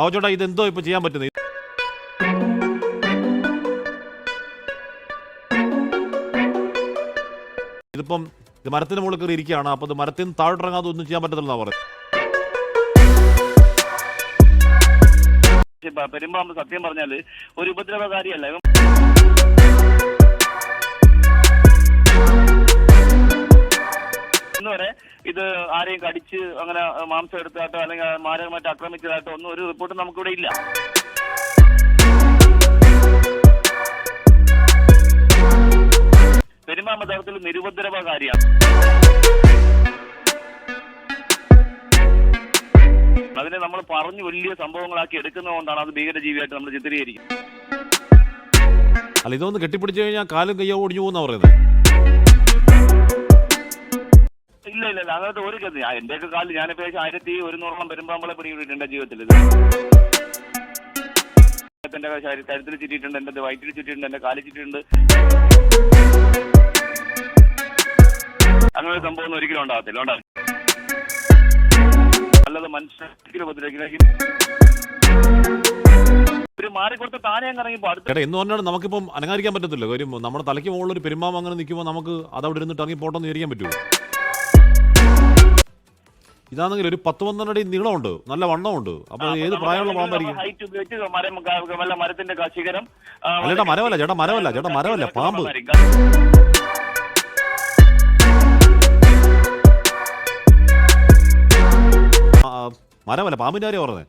ബാബുച്ചേട്ടാ ഇത് എന്തോ ഇപ്പൊ ചെയ്യാൻ പറ്റുന്നത് ഇതിപ്പം ഇത് മരത്തിന് മുകളിൽ കയറി ഇരിക്കുകയാണ്. അപ്പൊ ഇത് മരത്തിൽ നിന്ന് താഴോട്ടിറങ്ങാതെ ഒന്നും ചെയ്യാൻ പറ്റത്തില്ലെന്നാ പറയുന്നത് പെരുമ്പാമ്പ് സത്യം പറഞ്ഞാൽ ഒരു ഉപദ്രവകാരിയല്ല. ഇവൻ ഇന്ന് വരെ ഇത് ആരെയും കടിച്ച് അങ്ങനെ മാംസം എടുത്തതായിട്ടോ അല്ലെങ്കിൽ മാരകമായിട്ട് ആക്രമിച്ചതായിട്ടോ ഒന്നും ഒരു റിപ്പോർട്ട് നമുക്കിവിടെ ഇല്ല. പെരുമ്പാമ്പ് നിരുപദ്രവ കാര്യമാണ് അതിനെ നമ്മൾ പറഞ്ഞു വലിയ സംഭവങ്ങളാക്കി എടുക്കുന്നതുകൊണ്ടാണ് അത് ഭീകരജീവിയായിട്ട് നമ്മൾ ചിത്രീകരിക്കുന്നത്. അല്ല ഇതൊന്ന് കെട്ടിപ്പിടിച്ചു കഴിഞ്ഞാൽ കാലും കയ്യോ ഒടിഞ്ഞു പോകുന്ന പറയുന്നത് ഇല്ല അങ്ങനത്തെ ഒരു ഗതി എന്റെയൊക്കെ കാലിൽ ഞാൻ ഏകദേശം ആയിരത്തി ഒരുന്നൂറോളം പെരുമ്പാമ്പളെ നമ്മളെ എന്റെ ജീവിതത്തിൽ. എന്റെ കഴുത്തിൽ ചുറ്റിയിട്ടുണ്ട് എന്റെ വയറ്റിൽ ചുറ്റിയിട്ടുണ്ട് എന്റെ കാലിൽ ചുറ്റിയിട്ടുണ്ട്. അങ്ങനെ സംഭവം ഒന്നും ഒരിക്കലും ഉണ്ടാകത്തില്ല ഉണ്ടാകും അല്ലാതെ മനുഷ്യരെ ഉപദ്രവിക്കുന്ന എന്ന് പറഞ്ഞാൽ നമുക്കിപ്പം അനങ്ങാതിരിക്കാൻ പറ്റത്തില്ല. കാര്യം നമ്മുടെ തലയ്ക്ക് മുകളിൽ ഒരു പെരുമാവ് അങ്ങനെ നിൽക്കുമ്പോൾ നമുക്ക് അത് അവിടെ ഇരുന്നിട്ട് ഇറങ്ങി പോട്ടെന്ന് വിചാരിക്കാൻ പറ്റുമോ? ഇതാണെങ്കിൽ ഒരു പത്ത് പന്ത്രണ്ട് അടി നീളമുണ്ട്. നല്ല വണ്ണമുണ്ട്. അപ്പൊ ഏത് പ്രായമുള്ള പാമ്പായിരിക്കും? മരത്തിന്റെ ശിഖരം ചേട്ടാ മരമല്ല ചേട്ടാ മരമല്ല ചേട്ടാ മരമല്ല പാമ്പ്. മരമല്ല പാമ്പിന്റെ കാര്യം പറഞ്ഞത്